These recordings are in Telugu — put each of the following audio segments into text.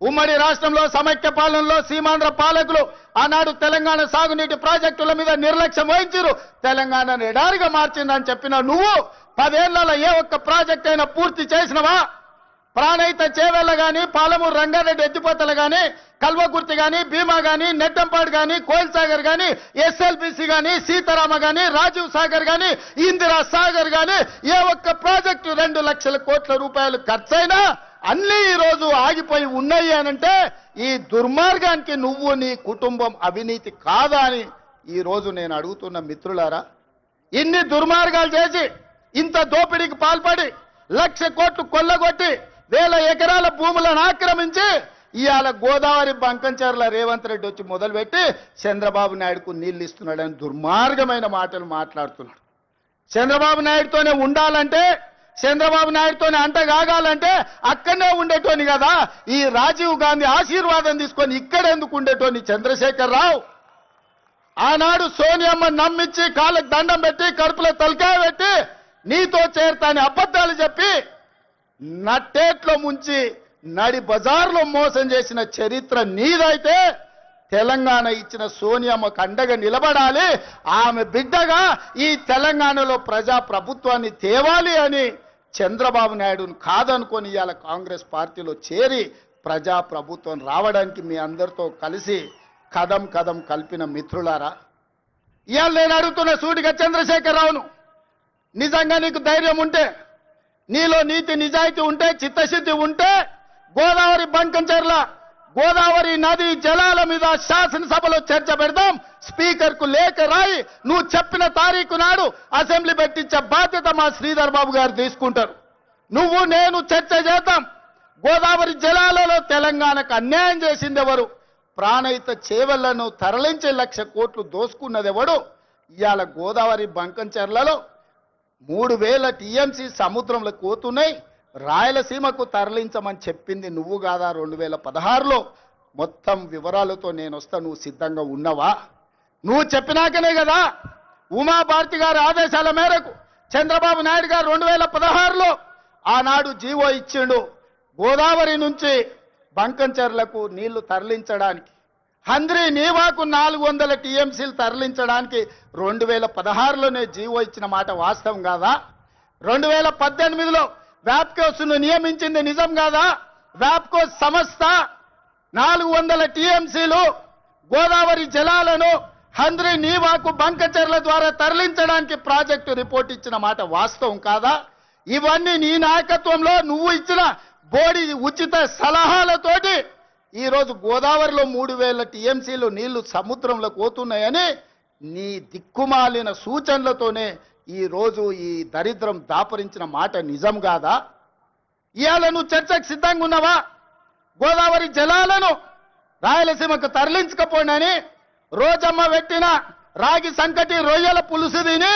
ఉమ్మడి రాష్ట్రంలో సమైక్య పాలనలో సీమాంధ్ర పాలకులు ఆనాడు తెలంగాణ సాగునీటి ప్రాజెక్టుల మీద నిర్లక్ష్యం వహించారు తెలంగాణను ఎడారిగా మార్చిందని చెప్పిన నువ్వు పదేళ్ళలో ఏ ఒక్క ప్రాజెక్ట్ అయినా పూర్తి చేసినవా? ప్రాణహిత చేవెళ్ళ కానీ పాలమూరు రంగారెడ్డి ఎత్తిపోతలు కానీ కల్వకుర్తి కానీ భీమా కానీ నెట్టంపాడు కానీ కోయిల్ సాగర్ గాని ఎస్ఎల్బిసి కానీ సీతారామ కానీ రాజీవ్ సాగర్ కానీ ఇందిరా సాగర్ కానీ ఏ ఒక్క ప్రాజెక్టు రెండు లక్షల కోట్ల రూపాయలు ఖర్చైనా అన్నీ ఈరోజు ఆగిపోయి ఉన్నాయి అనంటే ఈ దుర్మార్గానికి నువ్వు నీ కుటుంబం అవినీతి కాదా అని ఈరోజు నేను అడుగుతున్న మిత్రులారా ఇన్ని దుర్మార్గాలు చేసి ఇంత దోపిడీకి పాల్పడి లక్ష కోట్లు కొల్లగొట్టి వేల ఎకరాల భూములను ఆక్రమించి ఇవాళ గోదావరి బంకంచర్ల రేవంత్ రెడ్డి వచ్చి మొదలుపెట్టి చంద్రబాబు నాయుడుకు నీళ్ళు ఇస్తున్నాడని దుర్మార్గమైన మాటలు మాట్లాడుతున్నాడు. చంద్రబాబు నాయుడుతోనే ఉండాలంటే చంద్రబాబు నాయుడుతోనే అంట కాగాలంటే అక్కడనే ఉండేటోని కదా. ఈ రాజీవ్ గాంధీ ఆశీర్వాదం తీసుకొని ఇక్కడ ఎందుకు ఉండేటోని చంద్రశేఖర్ రావు ఆనాడు సోనియమ్మ నమ్మించి కాళ్ళకు దండం పెట్టి కడుపులో తలకాయ పెట్టి నీతో చేరతాని అబద్ధాలు చెప్పి నట్టేట్లో ముంచి నడి బజార్లో మోసం చేసిన చరిత్ర నీదైతే తెలంగాణ ఇచ్చిన సోనియామ్మకు అండగా నిలబడాలి. ఆమె బిడ్డగా ఈ తెలంగాణలో ప్రజా ప్రభుత్వాన్ని తేవాలి అని చంద్రబాబు నాయుడును కాదనుకొని ఇవాళ కాంగ్రెస్ పార్టీలో చేరి ప్రజా ప్రభుత్వం రావడానికి మీ అందరితో కలిసి కదం కదం కలిపిన మిత్రులారా ఇవాళ నేను అడుగుతున్న సూటిగా చంద్రశేఖరరావును నిజంగా నీకు ధైర్యం ఉంటే నీలో నీతి నిజాయితీ ఉంటే చిత్తశుద్ధి ఉంటే గోదావరి బంకంచర్ల గోదావరి నది జలాల మీద శాసనసభలో చర్చ పెడదాం. స్పీకర్కు లేఖ రాయి నువ్వు చెప్పిన తారీఖు నాడు అసెంబ్లీ పెట్టించే బాధ్యత మా శ్రీధర్ బాబు గారు తీసుకుంటారు. నువ్వు నేను చర్చ చేద్దాం. గోదావరి జలాలలో తెలంగాణకు అన్యాయం చేసింది ఎవరు? ప్రాణహిత చేవళ్ళను తరలించే లక్ష కోట్లు దోసుకున్నది ఎవడు? ఇవాళ గోదావరి బంకంచెర్లలో మూడు వేల టీఎంసీ సముద్రంలో కోతున్నాయి. రాయలసీమకు తరలించమని చెప్పింది నువ్వు కాదా రెండు వేల పదహారులో? మొత్తం వివరాలతో నేను వస్తా నువ్వు సిద్ధంగా ఉన్నవా? నువ్వు చెప్పినాకనే కదా ఉమాభారతి గారి ఆదేశాల మేరకు చంద్రబాబు నాయుడు గారు రెండు వేల పదహారులో ఆనాడు జీవో ఇచ్చిండు. గోదావరి నుంచి బంకంచెర్లకు నీళ్ళు తరలించడానికి హంద్రి నీవాకు నాలుగు వందల టీఎంసీలు తరలించడానికి రెండు వేల పదహారులోనే జీవో ఇచ్చిన మాట వాస్తవం కాదా? రెండు వేల పద్దెనిమిదిలో వ్యాప్కోస్ను నియమించింది నిజం కాదా? వ్యాప్కో సంస్థ నాలుగు వందల టీఎంసీలు గోదావరి జలాలను హంద్రి నీవాకు బంకచెర్ల ద్వారా తరలించడానికి ప్రాజెక్టు రిపోర్ట్ ఇచ్చిన మాట వాస్తవం కాదా? ఇవన్నీ నీ నాయకత్వంలో నువ్వు ఇచ్చిన బోడి ఉచిత సలహాలతోటి ఈరోజు గోదావరిలో మూడు వేల టీఎంసీలు నీళ్ళు సముద్రంలో పోతున్నాయని నీ దిక్కుమాలిన సూచనలతోనే ఈ రోజు ఈ దరిద్రం దాపరించిన మాట నిజం కాదా? ఇవాళ నువ్వు చర్చకు సిద్ధంగా ఉన్నావా? గోదావరి జలాలను రాయలసీమకు తరలించకపోయినని రోజమ్మ పెట్టిన రాగి సంకటి రొయ్యల పులుసు తిని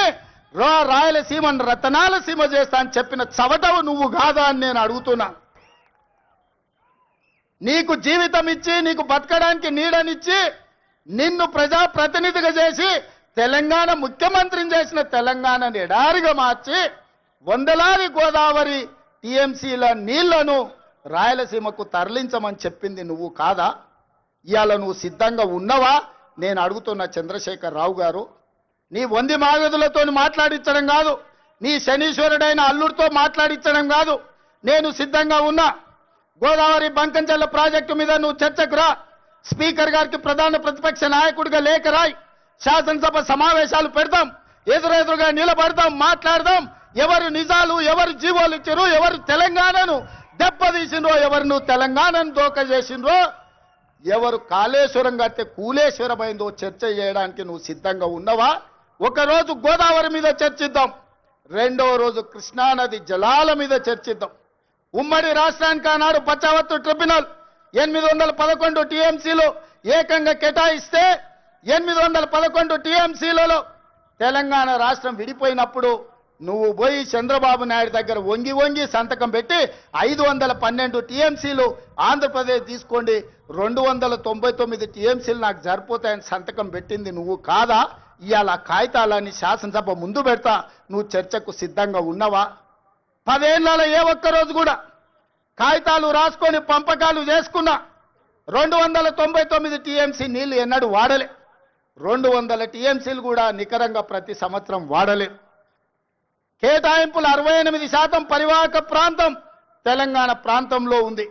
రో రాయలసీమను రతనాల సీమ చేస్తా అని చెప్పిన చవటవు నువ్వు కాదా అని నేను అడుగుతున్నా. నీకు జీవితం ఇచ్చి నీకు బతకడానికి నీడనిచ్చి నిన్ను ప్రజా ప్రతినిధిగా చేసి తెలంగాణ ముఖ్యమంత్రిని చేసిన తెలంగాణని ఎడారిగా మార్చి వందలాది గోదావరి టీఎంసీల నీళ్ళను రాయలసీమకు తరలించమని చెప్పింది నువ్వు కాదా? ఇవాళ నువ్వు సిద్ధంగా ఉన్నవా? నేను అడుగుతున్న చంద్రశేఖర్ రావు గారు నీ వంది మాగదులతో మాట్లాడించడం కాదు నీ శనీశ్వరుడైన అల్లుడితో మాట్లాడించడం కాదు నేను సిద్ధంగా ఉన్నా. గోదావరి బంకంచెల్ల ప్రాజెక్టు మీద నువ్వు చర్చకు రా. స్పీకర్ గారికి ప్రధాన ప్రతిపక్ష నాయకుడిగా లేఖ రాయి. శాసనసభ సమావేశాలు పెడతాం. ఎదురెదురుగా నిలబడతాం మాట్లాడదాం. ఎవరు నిజాలు ఎవరు జీవోలు ఇచ్చారు ఎవరు తెలంగాణను దెబ్బతీసిండ్రో ఎవరు నువ్వు తెలంగాణను దోక చేసిండ్రో ఎవరు కాళేశ్వరం కడితే కూలేశ్వరమైందో చర్చ చేయడానికి నువ్వు సిద్ధంగా ఉన్నవా? ఒకరోజు గోదావరి మీద చర్చిద్దాం. రెండవ రోజు కృష్ణానది జలాల మీద చర్చిద్దాం. ఉమ్మడి రాష్ట్రానికి ఆనాడు పచ్చావత్తు ట్రిబ్యునల్ ఎనిమిది వందల పదకొండు టీఎంసీలు ఏకంగా కేటాయిస్తే ఎనిమిది వందల పదకొండు టీఎంసీలలో తెలంగాణ రాష్ట్రం విడిపోయినప్పుడు నువ్వు పోయి చంద్రబాబు నాయుడు దగ్గర వంగి వంగి సంతకం పెట్టి ఐదు వందల పన్నెండు టీఎంసీలు ఆంధ్రప్రదేశ్ తీసుకోండి. రెండు వందల తొంభై తొమ్మిది టీఎంసీలు నాకు సరిపోతాయని సంతకం పెట్టింది నువ్వు కాదా? ఇవాళ కాగితాలని శాసనసభ ముందు పెడతా. నువ్వు చర్చకు సిద్ధంగా ఉన్నావా? పదేళ్ళలో ఏ ఒక్క రోజు కూడా కాగితాలు రాసుకొని పంపకాలు చేసుకున్నా రెండు వందల తొంభై తొమ్మిది టీఎంసీ నీళ్ళు ఎన్నడూ వాడలే. రెండు వందల టీఎంసీలు కూడా నికరంగా ప్రతి సంవత్సరం వాడలే. కేటాయింపులు అరవై ఎనిమిది శాతం పరివాహక ప్రాంతం తెలంగాణ ప్రాంతంలో ఉంది.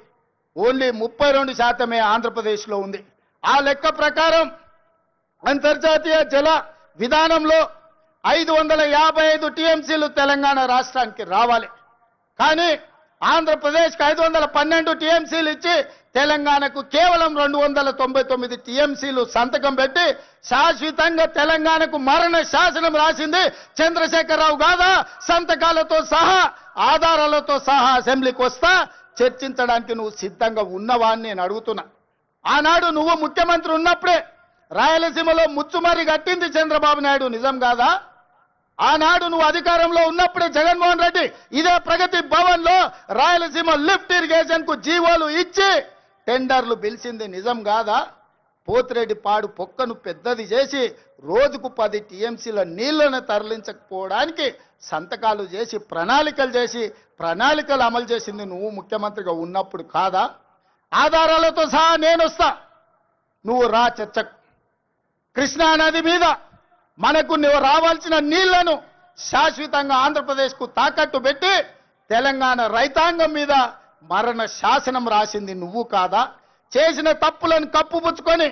ఓన్లీ ముప్పై రెండు శాతమే ఆంధ్రప్రదేశ్లో ఉంది. ఆ లెక్క ప్రకారం అంతర్జాతీయ జల విధానంలో ఐదు వందల యాభై ఐదు టీఎంసీలు తెలంగాణ రాష్ట్రానికి రావాలి. కానీ ఆంధ్రప్రదేశ్కి ఐదు వందల పన్నెండు టీఎంసీలు ఇచ్చి తెలంగాణకు కేవలం రెండు వందల తొంభై తొమ్మిది టీఎంసీలు సంతకం పెట్టి శాశ్వతంగా తెలంగాణకు మరణ శాసనం రాసింది చంద్రశేఖరరావు కాదా? సంతకాలతో సహా ఆధారాలతో సహా అసెంబ్లీకి వస్తా చర్చించడానికి నువ్వు సిద్ధంగా ఉన్నవా అని నేను అడుగుతున్నా. ఆనాడు నువ్వు ముఖ్యమంత్రి ఉన్నప్పుడే రాయలసీమలో ముచ్చుమరి కట్టింది చంద్రబాబు నాయుడు నిజం కాదా? ఆనాడు నువ్వు అధికారంలో ఉన్నప్పుడే జగన్మోహన్ రెడ్డి ఇదే ప్రగతి భవన్లో రాయలసీమ లిఫ్ట్ ఇరిగేషన్కు జీవోలు ఇచ్చి టెండర్లు పిలిచింది నిజం కాదా? పోతిరెడ్డి పాడు పొక్కను పెద్దది చేసి రోజుకు పది టీఎంసీల నీళ్ళను తరలించకపోవడానికి సంతకాలు చేసి ప్రణాళికలు చేసి ప్రణాళికలు అమలు చేసింది నువ్వు ముఖ్యమంత్రిగా ఉన్నప్పుడు కాదా? ఆధారాలతో సహా నేను వస్తా. నువ్వు రా చర్చకు. కృష్ణా నది మీద మనకు రావాల్సిన నీళ్ళను శాశ్వతంగా ఆంధ్రప్రదేశ్కు తాకట్టు పెట్టి తెలంగాణ రైతాంగం మీద మరణ శాసనం రాసింది నువ్వు కాదా? చేసిన తప్పులను కప్పుపుచ్చుకొని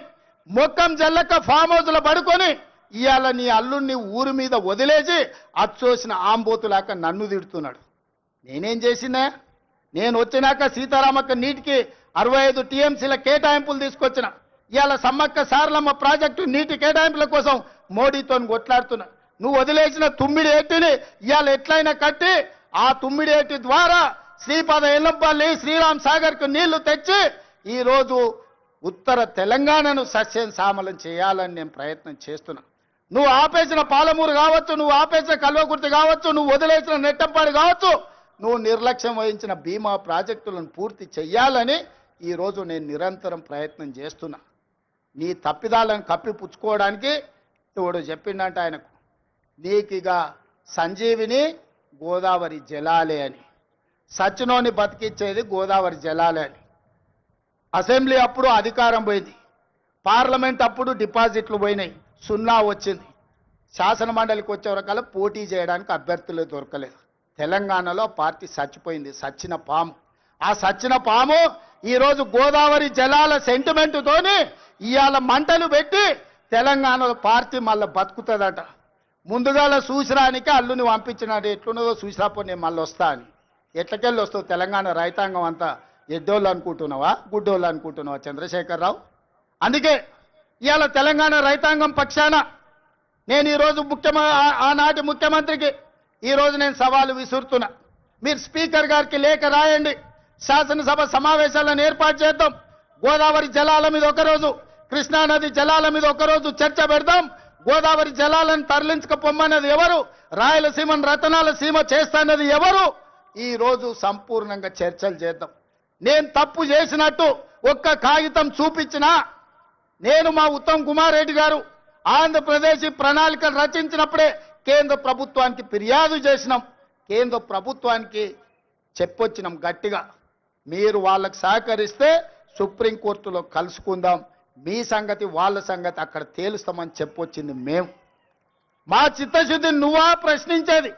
మొక్కం జల్లక ఫామ్ హౌస్లో పడుకొని ఇవాళ నీ అల్లుణ్ణి ఊరి మీద వదిలేసి అచ్చోసిన ఆంబోతులాక నన్ను తిడుతున్నాడు. నేనేం చేసినా? నేను వచ్చినాక సీతారామక్క నీటికి అరవై ఐదు టీఎంసీల కేటాయింపులు తీసుకొచ్చిన. ఇవాళ సమ్మక్క సారలమ్మ ప్రాజెక్టు నీటి కేటాయింపుల కోసం మోడీతో కొట్లాడుతున్నా. నువ్వు వదిలేసిన తుమ్మిడి ఏటిని ఇవాళ ఎట్లయినా కట్టి ఆ తుమ్మిడి ఏటి ద్వారా శ్రీపాద ఎల్లంపల్లి శ్రీరామ్ సాగర్కు నీళ్ళు తెచ్చి ఈరోజు ఉత్తర తెలంగాణను సస్యం సామలం చేయాలని నేను ప్రయత్నం చేస్తున్నా. నువ్వు ఆపేసిన పాలమూరు కావచ్చు నువ్వు ఆపేసిన కల్వకుర్తి కావచ్చు నువ్వు వదిలేసిన నెట్టంపాడు కావచ్చు నువ్వు నిర్లక్ష్యం వహించిన బీమా ప్రాజెక్టులను పూర్తి చెయ్యాలని ఈరోజు నేను నిరంతరం ప్రయత్నం చేస్తున్నా. నీ తప్పిదాలను కప్పిపుచ్చుకోవడానికి ఇవిడు చెప్పిండంట ఆయనకు నీకిగ సంజీవిని గోదావరి జలాలే అని. సచ్చినోని బతికిచ్చేది గోదావరి జలాలే అని. అసెంబ్లీ అప్పుడు అధికారం పోయింది. పార్లమెంట్ అప్పుడు డిపాజిట్లు పోయినాయి. సున్నా వచ్చింది. శాసన మండలికి వచ్చే రకాల పోటీ చేయడానికి అభ్యర్థులు దొరకలేదు. తెలంగాణలో పార్టీ చచ్చిపోయింది. సచ్చిన పాము. ఆ సచ్చిన పాము ఈరోజు గోదావరి జలాల సెంటిమెంటుతోని ఇవాళ మంటలు పెట్టి తెలంగాణలో పార్టీ మళ్ళీ బతుకుతుందట. ముందుగాల చూసిరానికి అల్లుని పంపించినాడు. ఎట్లున్నదో చూసిరాపో నేను మళ్ళీ వస్తా అని. ఎట్లకెళ్ళి వస్తావు? తెలంగాణ రైతాంగం అంతా ఎడ్డోళ్ళు అనుకుంటున్నావా? గుడ్డోళ్ళు అనుకుంటున్నావా? చంద్రశేఖరరావు? అందుకే ఇవాళ తెలంగాణ రైతాంగం పక్షాన నేను ఈరోజు ముఖ్యమ ఆనాటి ముఖ్యమంత్రికి ఈరోజు నేను సవాలు విసురుతున్నా. మీరు స్పీకర్ గారికి లేఖ రాయండి. శాసనసభ సమావేశాలను ఏర్పాటు చేద్దాం. గోదావరి జలాల మీద ఒకరోజు కృష్ణానది జలాల మీద ఒకరోజు చర్చ పెడదాం. గోదావరి జలాలను తరలించకపోమ్మన్నది ఎవరు? రాయలసీమను రతనాల సీమ చేస్తాన్నది ఎవరు? ఈ రోజు సంపూర్ణంగా చర్చలు చేద్దాం. నేను తప్పు చేసినట్టు ఒక్క కాగితం చూపించినా నేను మా ఉత్తమ్ కుమార్ రెడ్డి గారు ఆంధ్రప్రదేశ్ ప్రణాళికలు రచించినప్పుడే కేంద్ర ప్రభుత్వానికి ఫిర్యాదు చేసినాం. కేంద్ర ప్రభుత్వానికి చెప్పొచ్చినాం గట్టిగా. మీరు వాళ్ళకు సహకరిస్తే సుప్రీంకోర్టులో కలుసుకుందాం. మీ సంగతి వాళ్ళ సంగతి అక్కడ తేలుస్తామని చెప్పొచ్చింది మేము. మా చిత్తశుద్ధిని నువ్వా ప్రశ్నించేది.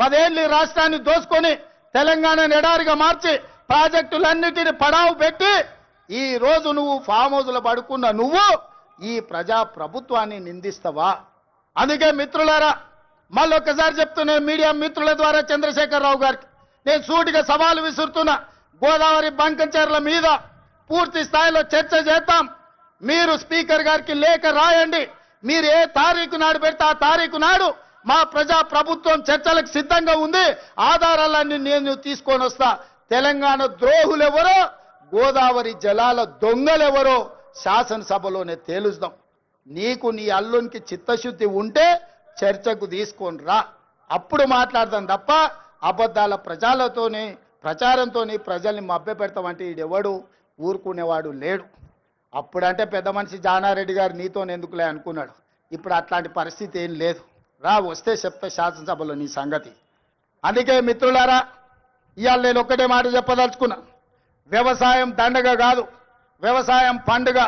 పదేళ్ళు రాష్ట్రాన్ని దోసుకొని తెలంగాణ ఎడారిగా మార్చి ప్రాజెక్టులన్నిటిని పడావు పెట్టి ఈ రోజు నువ్వు ఫామ్ హౌస్లో పడుకున్న నువ్వు ఈ ప్రజా ప్రభుత్వాన్ని నిందిస్తావా? అందుకే మిత్రులారా మళ్ళొక్కసారి చెప్తున్నా మీడియా మిత్రుల ద్వారా చంద్రశేఖరరావు గారికి నేను సూటిగా సవాలు విసురుతున్నా. గోదావరి బంకంచెర్ల మీద పూర్తి స్థాయిలో చర్చ చేద్దాం. మీరు స్పీకర్ గారికి లేఖ రాయండి. మీరు ఏ తారీఖు నాడు పెడితే ఆ తారీఖు నాడు మా ప్రజా ప్రభుత్వం చర్చలకు సిద్ధంగా ఉంది. ఆధారాలన్నీ నేను తీసుకొని వస్తా. తెలంగాణ ద్రోహులెవరో గోదావరి జలాల దొంగలెవరో శాసనసభలోనే తేలుస్తాం. నీకు నీ అల్లునికి చిత్తశుద్ధి ఉంటే చర్చకు తీసుకొని రా. అప్పుడు మాట్లాడదాం తప్ప అబద్ధాల ప్రజలతోని ప్రచారంతోని ప్రజల్ని మభ్యపెడతామంటే ఈడెవడు? ఊరుకునేవాడు లేడు. అప్పుడంటే పెద్ద మనిషి జానారెడ్డి గారు నీతో ఎందుకులే అనుకున్నాడు. ఇప్పుడు అట్లాంటి పరిస్థితి ఏం లేదు. రా వస్తే చెప్తా శాసనసభలో నీ సంగతి. అందుకే మిత్రులారా ఇవాళ నేను ఒక్కటే మాట చెప్పదలుచుకున్నా. వ్యవసాయం దండగ కాదు వ్యవసాయం పండుగ.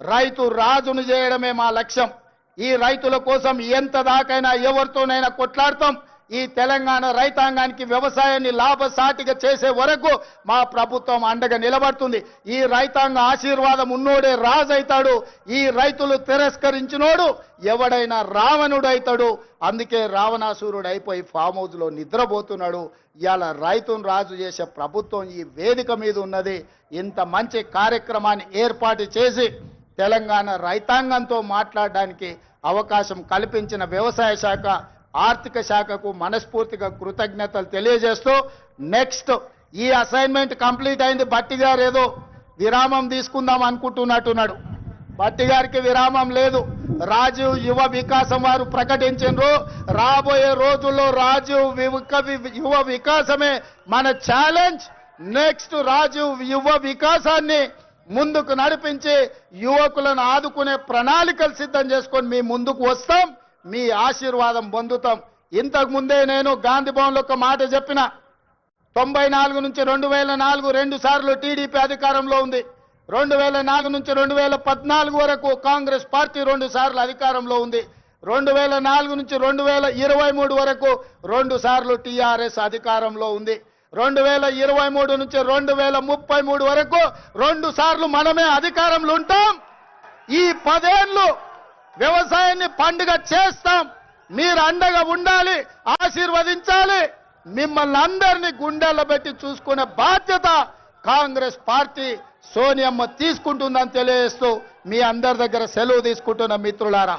రైతు రాజును చేయడమే మా లక్ష్యం. ఈ రైతుల కోసం ఎంత దాకైనా ఎవరితోనైనా కొట్లాడతాం. ఈ తెలంగాణ రైతాంగానికి వ్యవసాయాన్ని లాభసాటిగా చేసే వరకు మా ప్రభుత్వం అండగా నిలబడుతుంది. ఈ రైతాంగ ఆశీర్వాదం ఉన్నోడే రాజు అవుతాడు ఈ రైతులు తిరస్కరించినోడు ఎవడైనా రావణుడు అవుతాడు అందుకే రావణాసురుడు అయిపోయి ఫామ్ హౌస్లో నిద్రపోతున్నాడు. ఇవాళ రైతును రాజు చేసే ప్రభుత్వం ఈ వేదిక మీద ఉన్నది. ఇంత మంచి కార్యక్రమాన్ని ఏర్పాటు చేసి తెలంగాణ రైతాంగంతో మాట్లాడడానికి అవకాశం కల్పించిన వ్యవసాయ శాఖ ఆర్థిక శాఖకు మనస్ఫూర్తిగా కృతజ్ఞతలు తెలియజేస్తూ నెక్స్ట్ ఈ అసైన్మెంట్ కంప్లీట్ అయింది. బట్టి గారు ఏదో విరామం తీసుకుందాం అనుకుంటున్నట్టున్నాడు. బట్టి గారికి విరామం లేదు. రాజీవ్ యువ వికాసం వారు ప్రకటించారు రాబోయే రోజుల్లో రాజీవ్ యువ వికాసమే మన ఛాలెంజ్ నెక్స్ట్ రాజీవ్ యువ వికాసాన్ని ముందుకు నడిపించి యువకులను ఆదుకునే ప్రణాళికలు సిద్ధం చేసుకొని మీ ముందుకు వస్తాం. మీ ఆశీర్వాదం పొందుతాం. ఇంతకు ముందే నేను గాంధీ భవన్లో ఒక మాట చెప్పిన. తొంభై నాలుగు నుంచి రెండు వేల నాలుగు రెండు సార్లు టీడీపీ అధికారంలో ఉంది. రెండు వేల నాలుగు నుంచి రెండు వేల పద్నాలుగు వరకు కాంగ్రెస్ పార్టీ రెండు సార్లు అధికారంలో ఉంది. రెండు వేల నాలుగు నుంచి రెండు వేల ఇరవై మూడు వరకు రెండు సార్లు టీఆర్ఎస్ అధికారంలో ఉంది. రెండు వేల ఇరవై మూడు నుంచి రెండు వేల ముప్పై మూడు వరకు రెండు సార్లు మనమే అధికారంలో ఉంటాం. ఈ పదేళ్ళు వ్యవసాయాన్ని పండుగ చేస్తాం. మీరు అండగా ఉండాలి ఆశీర్వదించాలి. మిమ్మల్ని అందరినీ గుండెల్లో పెట్టి చూసుకునే బాధ్యత కాంగ్రెస్ పార్టీ సోనియమ్మ తీసుకుంటుందని తెలియజేస్తూ మీ అందరి దగ్గర సెలవు తీసుకుంటున్న మిత్రులారా.